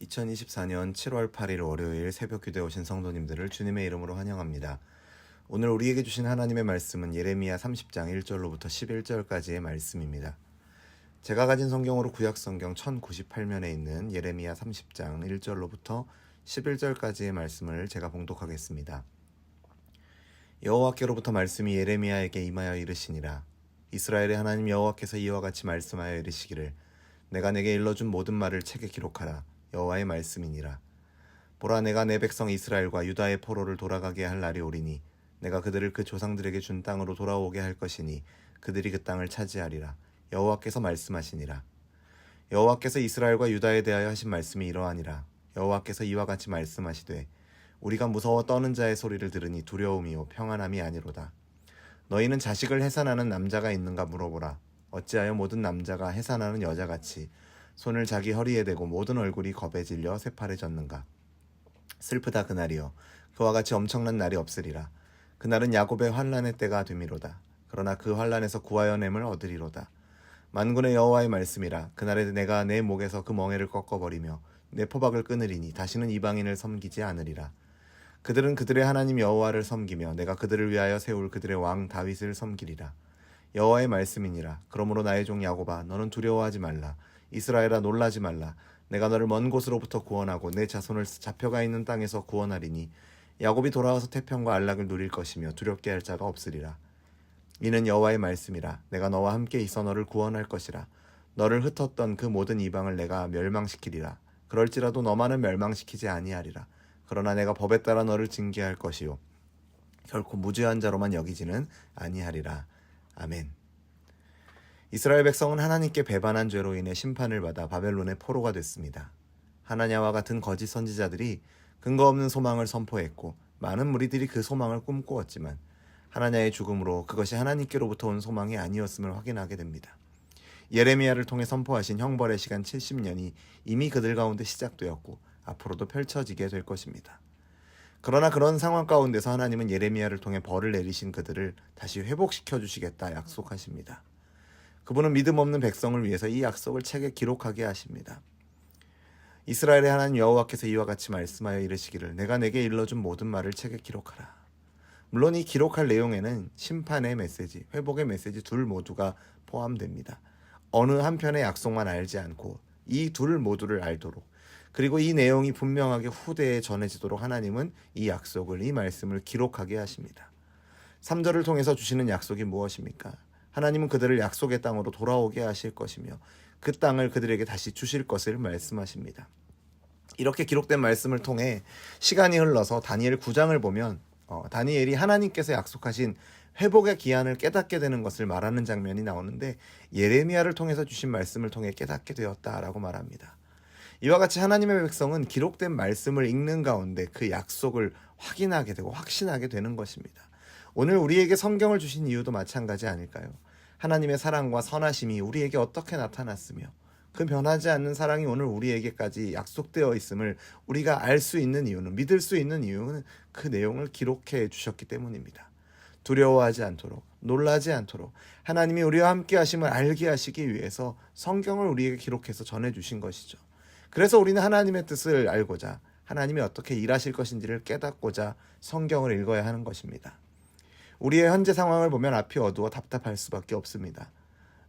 2024년 7월 8일 월요일 새벽 기도에 오신 성도님들을 주님의 이름으로 환영합니다. 오늘 우리에게 주신 하나님의 말씀은 예레미야 30장 1절로부터 11절까지의 말씀입니다. 제가 가진 성경으로 구약 성경 1098면에 있는 예레미야 30장 1절로부터 11절까지의 말씀을 제가 봉독하겠습니다. 여호와께로부터 말씀이 예레미야에게 임하여 이르시니라 이스라엘의 하나님 여호와께서 이와 같이 말씀하여 이르시기를 내가 내게 일러준 모든 말을 책에 기록하라 여호와의 말씀이니라. 보라 내가 내 백성 이스라엘과 유다의 포로를 돌아가게 할 날이 오리니 내가 그들을 그 조상들에게 준 땅으로 돌아오게 할 것이니 그들이 그 땅을 차지하리라. 여호와께서 말씀하시니라. 여호와께서 이스라엘과 유다에 대하여 하신 말씀이 이러하니라. 여호와께서 이와 같이 말씀하시되 우리가 무서워 떠는 자의 소리를 들으니 두려움이요 평안함이 아니로다. 너희는 자식을 해산하는 남자가 있는가 물어보라. 어찌하여 모든 남자가 해산하는 여자같이 손을 자기 허리에 대고 모든 얼굴이 겁에 질려 새파래졌는가. 슬프다 그날이여. 그와 같이 엄청난 날이 없으리라. 그날은 야곱의 환란의 때가 되미로다. 그러나 그 환란에서 구하여 냄을 얻으리로다. 만군의 여호와의 말씀이라. 그날에 내가 내 목에서 그 멍에를 꺾어버리며 내 포박을 끊으리니 다시는 이방인을 섬기지 않으리라. 그들은 그들의 하나님 여호와를 섬기며 내가 그들을 위하여 세울 그들의 왕 다윗을 섬기리라. 여호와의 말씀이니라. 그러므로 나의 종 야곱아 너는 두려워하지 말라 이스라엘아 놀라지 말라. 내가 너를 먼 곳으로부터 구원하고 내 자손을 잡혀가 있는 땅에서 구원하리니 야곱이 돌아와서 태평과 안락을 누릴 것이며 두렵게 할 자가 없으리라. 이는 여호와의 말씀이라. 내가 너와 함께 있어 너를 구원할 것이라. 너를 흩었던 그 모든 이방을 내가 멸망시키리라. 그럴지라도 너만은 멸망시키지 아니하리라. 그러나 내가 법에 따라 너를 징계할 것이요. 결코 무죄한 자로만 여기지는 아니하리라. 아멘. 이스라엘 백성은 하나님께 배반한 죄로 인해 심판을 받아 바벨론의 포로가 됐습니다. 하나냐와 같은 거짓 선지자들이 근거 없는 소망을 선포했고 많은 무리들이 그 소망을 꿈꾸었지만 하나냐의 죽음으로 그것이 하나님께로부터 온 소망이 아니었음을 확인하게 됩니다. 예레미야를 통해 선포하신 형벌의 시간 70년이 이미 그들 가운데 시작되었고 앞으로도 펼쳐지게 될 것입니다. 그러나 그런 상황 가운데서 하나님은 예레미야를 통해 벌을 내리신 그들을 다시 회복시켜 주시겠다 약속하십니다. 그분은 믿음 없는 백성을 위해서 이 약속을 책에 기록하게 하십니다. 이스라엘의 하나님 여호와께서 이와 같이 말씀하여 이르시기를 내가 내게 일러준 모든 말을 책에 기록하라. 물론 이 기록할 내용에는 심판의 메시지, 회복의 메시지 둘 모두가 포함됩니다. 어느 한편의 약속만 알지 않고 이 둘 모두를 알도록 그리고 이 내용이 분명하게 후대에 전해지도록 하나님은 이 약속을 이 말씀을 기록하게 하십니다. 3절을 통해서 주시는 약속이 무엇입니까? 하나님은 그들을 약속의 땅으로 돌아오게 하실 것이며 그 땅을 그들에게 다시 주실 것을 말씀하십니다. 이렇게 기록된 말씀을 통해 시간이 흘러서 다니엘 9장을 보면 어, 다니엘이 하나님께서 약속하신 회복의 기한을 깨닫게 되는 것을 말하는 장면이 나오는데 예레미야를 통해서 주신 말씀을 통해 깨닫게 되었다라고 말합니다. 이와 같이 하나님의 백성은 기록된 말씀을 읽는 가운데 그 약속을 확인하게 되고 확신하게 되는 것입니다. 오늘 우리에게 성경을 주신 이유도 마찬가지 아닐까요? 하나님의 사랑과 선하심이 우리에게 어떻게 나타났으며 그 변하지 않는 사랑이 오늘 우리에게까지 약속되어 있음을 우리가 알 수 있는 이유는 믿을 수 있는 이유는 그 내용을 기록해 주셨기 때문입니다. 두려워하지 않도록 놀라지 않도록 하나님이 우리와 함께 하심을 알게 하시기 위해서 성경을 우리에게 기록해서 전해 주신 것이죠. 그래서 우리는 하나님의 뜻을 알고자 하나님이 어떻게 일하실 것인지를 깨닫고자 성경을 읽어야 하는 것입니다. 우리의 현재 상황을 보면 앞이 어두워 답답할 수밖에 없습니다.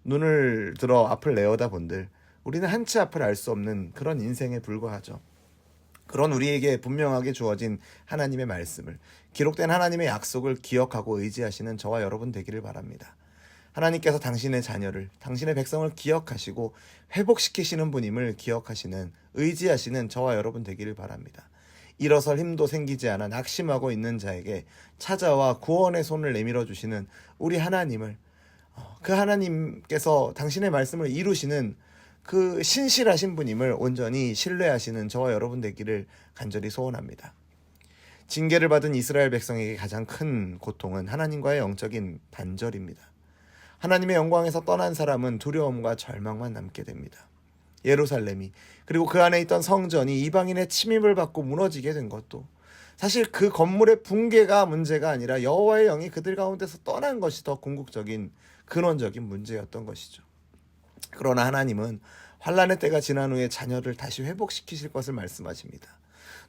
눈을 들어 앞을 내어다 본들 우리는 한치 앞을 알 수 없는 그런 인생에 불과하죠. 그런 우리에게 분명하게 주어진 하나님의 말씀을 기록된 하나님의 약속을 기억하고 의지하시는 저와 여러분 되기를 바랍니다. 하나님께서 당신의 자녀를, 당신의 백성을 기억하시고 회복시키시는 분임을 기억하시는, 의지하시는 저와 여러분 되기를 바랍니다. 일어설 힘도 생기지 않아 낙심하고 있는 자에게 찾아와 구원의 손을 내밀어 주시는 우리 하나님을, 어, 그 하나님께서 당신의 말씀을 이루시는 그 신실하신 분임을 온전히 신뢰하시는 저와 여러분 되기를 간절히 소원합니다. 징계를 받은 이스라엘 백성에게 가장 큰 고통은 하나님과의 영적인 단절입니다. 하나님의 영광에서 떠난 사람은 두려움과 절망만 남게 됩니다. 예루살렘이 그리고 그 안에 있던 성전이 이방인의 침입을 받고 무너지게 된 것도 사실 그 건물의 붕괴가 문제가 아니라 여호와의 영이 그들 가운데서 떠난 것이 더 궁극적인 근원적인 문제였던 것이죠. 그러나 하나님은 환란의 때가 지난 후에 자녀를 다시 회복시키실 것을 말씀하십니다.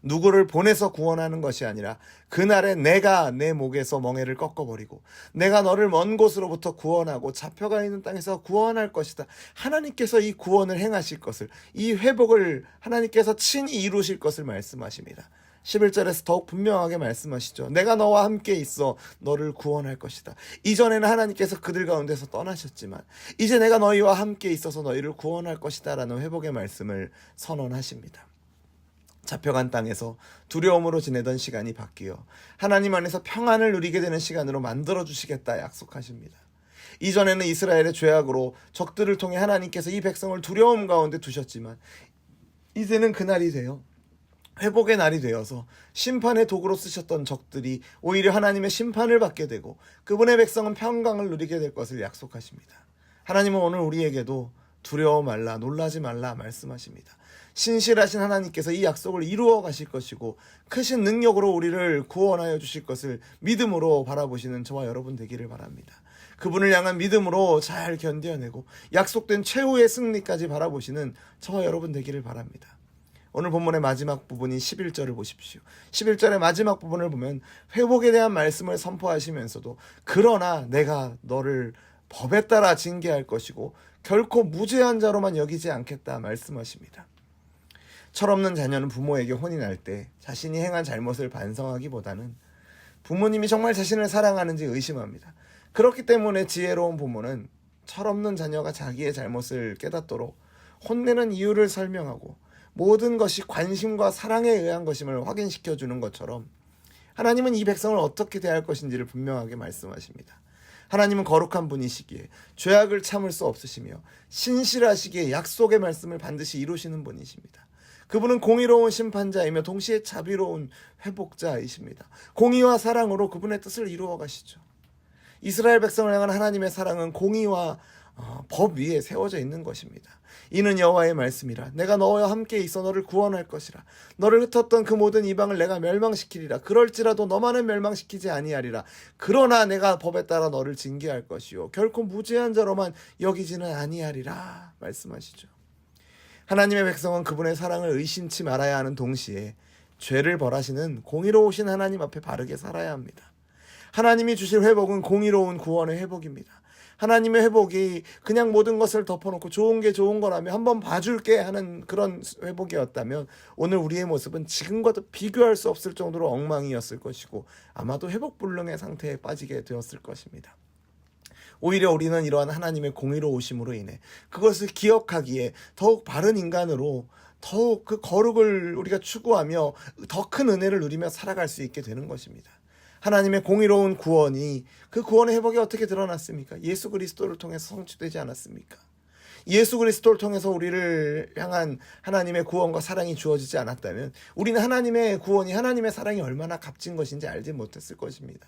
누구를 보내서 구원하는 것이 아니라 그날에 내가 내 목에서 멍에를 꺾어버리고 내가 너를 먼 곳으로부터 구원하고 잡혀가 있는 땅에서 구원할 것이다. 하나님께서 이 구원을 행하실 것을 이 회복을 하나님께서 친히 이루실 것을 말씀하십니다. 11절에서 더욱 분명하게 말씀하시죠. 내가 너와 함께 있어 너를 구원할 것이다. 이전에는 하나님께서 그들 가운데서 떠나셨지만 이제 내가 너희와 함께 있어서 너희를 구원할 것이다 라는 회복의 말씀을 선언하십니다. 잡혀간 땅에서 두려움으로 지내던 시간이 바뀌어 하나님 안에서 평안을 누리게 되는 시간으로 만들어 주시겠다 약속하십니다. 이전에는 이스라엘의 죄악으로 적들을 통해 하나님께서 이 백성을 두려움 가운데 두셨지만 이제는 그날이 되어 회복의 날이 되어서 심판의 도구로 쓰셨던 적들이 오히려 하나님의 심판을 받게 되고 그분의 백성은 평강을 누리게 될 것을 약속하십니다. 하나님은 오늘 우리에게도 두려워 말라 놀라지 말라 말씀하십니다. 신실하신 하나님께서 이 약속을 이루어 가실 것이고 크신 능력으로 우리를 구원하여 주실 것을 믿음으로 바라보시는 저와 여러분 되기를 바랍니다. 그분을 향한 믿음으로 잘 견뎌내고 약속된 최후의 승리까지 바라보시는 저와 여러분 되기를 바랍니다. 오늘 본문의 마지막 부분인 11절을 보십시오. 11절의 마지막 부분을 보면 회복에 대한 말씀을 선포하시면서도 그러나 내가 너를 법에 따라 징계할 것이고 결코 무죄한 자로만 여기지 않겠다 말씀하십니다. 철없는 자녀는 부모에게 혼이 날 때 자신이 행한 잘못을 반성하기보다는 부모님이 정말 자신을 사랑하는지 의심합니다. 그렇기 때문에 지혜로운 부모는 철없는 자녀가 자기의 잘못을 깨닫도록 혼내는 이유를 설명하고 모든 것이 관심과 사랑에 의한 것임을 확인시켜 주는 것처럼 하나님은 이 백성을 어떻게 대할 것인지를 분명하게 말씀하십니다. 하나님은 거룩한 분이시기에 죄악을 참을 수 없으시며 신실하시기에 약속의 말씀을 반드시 이루시는 분이십니다. 그분은 공의로운 심판자이며 동시에 자비로운 회복자이십니다. 공의와 사랑으로 그분의 뜻을 이루어 가시죠. 이스라엘 백성을 향한 하나님의 사랑은 공의와 어, 법 위에 세워져 있는 것입니다. 이는 여호와의 말씀이라 내가 너와 함께 있어 너를 구원할 것이라 너를 흩었던 그 모든 이방을 내가 멸망시키리라 그럴지라도 너만은 멸망시키지 아니하리라 그러나 내가 법에 따라 너를 징계할 것이요 결코 무죄한 자로만 여기지는 아니하리라 말씀하시죠. 하나님의 백성은 그분의 사랑을 의심치 말아야 하는 동시에 죄를 벌하시는 공의로우신 하나님 앞에 바르게 살아야 합니다. 하나님이 주실 회복은 공의로운 구원의 회복입니다. 하나님의 회복이 그냥 모든 것을 덮어놓고 좋은 게 좋은 거라면 한번 봐줄게 하는 그런 회복이었다면 오늘 우리의 모습은 지금과도 비교할 수 없을 정도로 엉망이었을 것이고 아마도 회복 불능의 상태에 빠지게 되었을 것입니다. 오히려 우리는 이러한 하나님의 공의로우심으로 인해 그것을 기억하기에 더욱 바른 인간으로 더욱 그 거룩을 우리가 추구하며 더 큰 은혜를 누리며 살아갈 수 있게 되는 것입니다. 하나님의 공의로운 구원이 그 구원의 회복이 어떻게 드러났습니까? 예수 그리스도를 통해서 성취되지 않았습니까? 예수 그리스도를 통해서 우리를 향한 하나님의 구원과 사랑이 주어지지 않았다면 우리는 하나님의 구원이 하나님의 사랑이 얼마나 값진 것인지 알지 못했을 것입니다.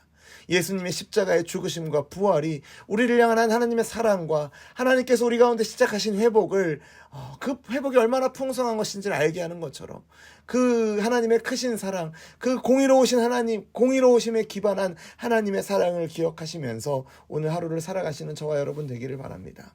예수님의 십자가의 죽으심과 부활이 우리를 향한 하나님의 사랑과 하나님께서 우리 가운데 시작하신 회복을 어, 그 회복이 얼마나 풍성한 것인지를 알게 하는 것처럼 그 하나님의 크신 사랑, 그 공의로우신 하나님, 공의로우심에 기반한 하나님의 사랑을 기억하시면서 오늘 하루를 살아가시는 저와 여러분 되기를 바랍니다.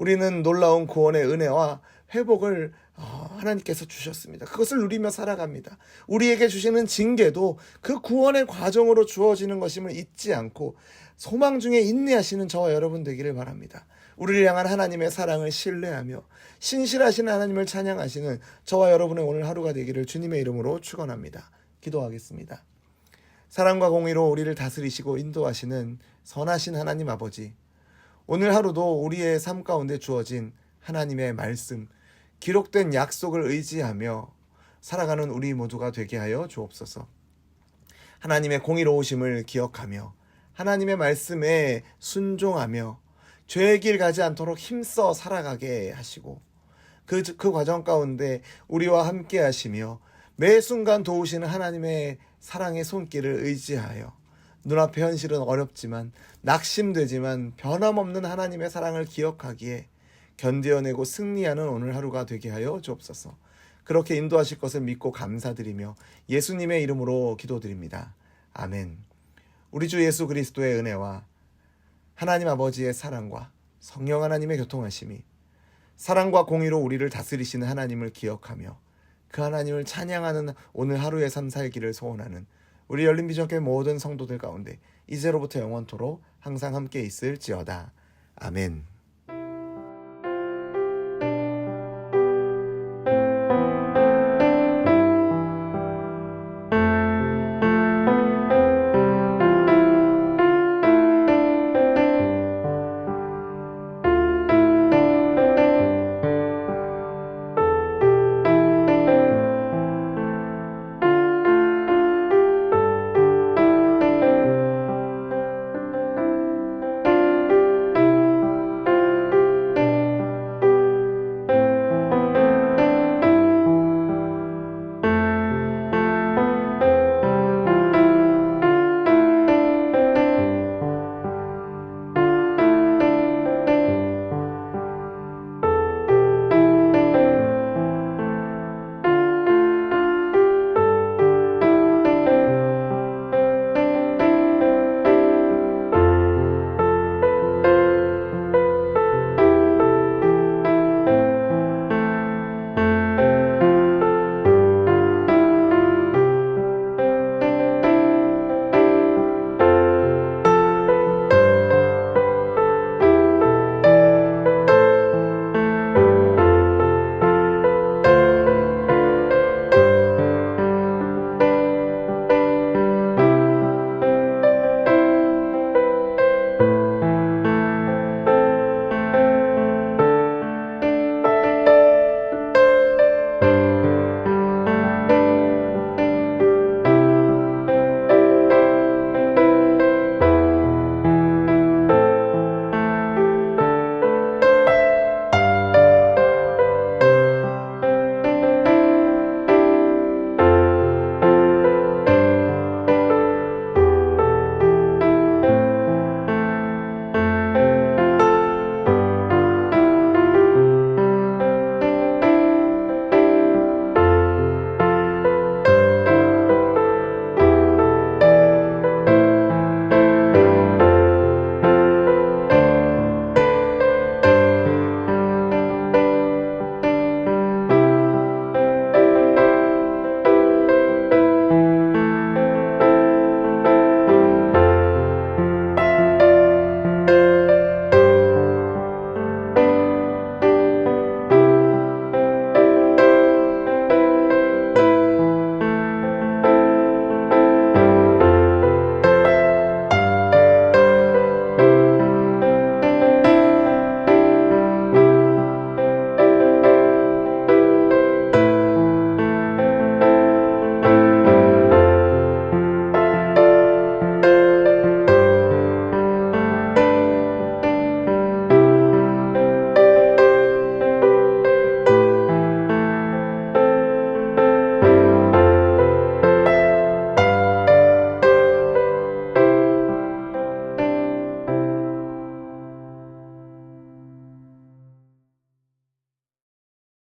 우리는 놀라운 구원의 은혜와 회복을 어, 하나님께서 주셨습니다. 그것을 누리며 살아갑니다. 우리에게 주시는 징계도 그 구원의 과정으로 주어지는 것임을 잊지 않고 소망 중에 인내하시는 저와 여러분 되기를 바랍니다. 우리를 향한 하나님의 사랑을 신뢰하며 신실하신 하나님을 찬양하시는 저와 여러분의 오늘 하루가 되기를 주님의 이름으로 축원합니다. 기도하겠습니다. 사랑과 공의로 우리를 다스리시고 인도하시는 선하신 하나님 아버지 오늘 하루도 우리의 삶 가운데 주어진 하나님의 말씀, 기록된 약속을 의지하며 살아가는 우리 모두가 되게 하여 주옵소서. 하나님의 공의로우심을 기억하며 하나님의 말씀에 순종하며 죄의 길 가지 않도록 힘써 살아가게 하시고 그, 그 과정 가운데 우리와 함께 하시며 매 순간 도우시는 하나님의 사랑의 손길을 의지하여 눈앞의 현실은 어렵지만 낙심되지만 변함없는 하나님의 사랑을 기억하기에 견뎌내고 승리하는 오늘 하루가 되게 하여 주옵소서. 그렇게 인도하실 것을 믿고 감사드리며 예수님의 이름으로 기도드립니다. 아멘. 우리 주 예수 그리스도의 은혜와 하나님 아버지의 사랑과 성령 하나님의 교통하심이 사랑과 공의로 우리를 다스리시는 하나님을 기억하며 그 하나님을 찬양하는 오늘 하루의 삶 살기를 소원하는 우리 열린 비전교회 모든 성도들 가운데 이제로부터 영원토록 항상 함께 있을지어다. 아멘.